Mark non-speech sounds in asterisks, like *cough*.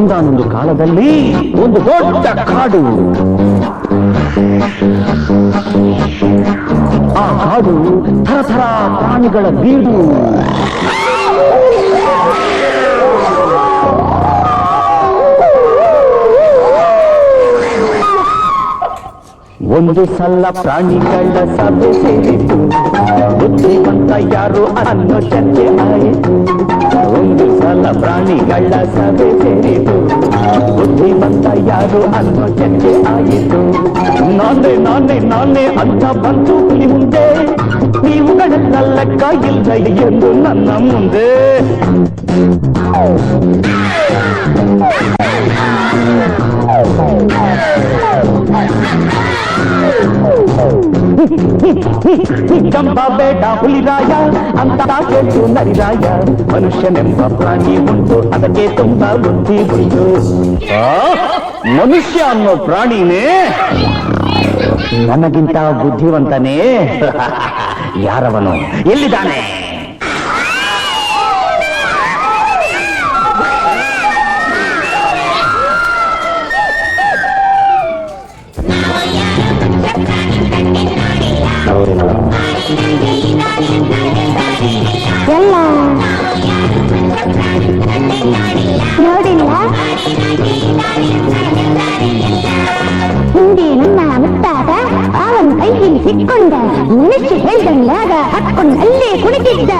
ಒಂದಾನೊಂದು ಕಾಲದಲ್ಲಿ ಒಂದು ದೊಡ್ಡ ಕಾಡು. ಆ ಕಾಡು ಥರಥರ ಪ್ರಾಣಿಗಳ ಬೀಡು. ಒಂದು ಸಲ ಪ್ರಾಣಿಗಳ ಸಭೆ ಸೇರಿತು. ಬುದ್ಧಿವಂತ ಯಾರು ಅನ್ನೋ ಚರ್ಚೆ ಆಯಿತು. ಸಲ ಪ್ರಾಣಿಗಳ ಸಭೆ ಸೇರಿತು. ಬುದ್ಧಿವಂತ ಯಾರು ಅನ್ನೋ ಚರ್ಚೆ ಆಯಿತು. ನಾನೇ ನಾನೇ ನಾನೇ ಅಂತ ಬಂತು ಹುಲಿ ಮುಂದೆ. ನೀವುಗಳೆಲ್ಲ ಲೆಕ್ಕ ಇಲ್ಲ ಎಂದು ನನ್ನ ಮುಂದೆ. ಜಂಬ ಬೇಡ ಹುಲಿರಾಯ, ಅಂತ ಕೇಳು ನರಿರಾಯ. ಮನುಷ್ಯನೆಂಬ ಪ್ರಾಣಿ ಉಂಟು, ಅದಕ್ಕೆ ತುಂಬಾ ಬುದ್ಧಿ ಉಂಟು. ಮನುಷ್ಯ ಅನ್ನೋ ಪ್ರಾಣಿನೇ? ನನಗಿಂತ ಬುದ್ಧಿವಂತನೇ? *laughs* ಯಾರವನು? ಎಲ್ಲಿದ್ದಾನೆ? ನೋಡಿಲ್ಲ ಹಿಂದೆ ನನ್ನ ಮುತ್ತಾದ ಅವನ ಕೈಯಲ್ಲಿ ಸಿಕ್ಕೊಂಡ ಮನುಷ್ಯ ಹೇಳ್ದಂಗಾಗ ಹಕ್ಕೊಂಡು ಅಲ್ಲೇ ಕುಳಿತಿದ್ದ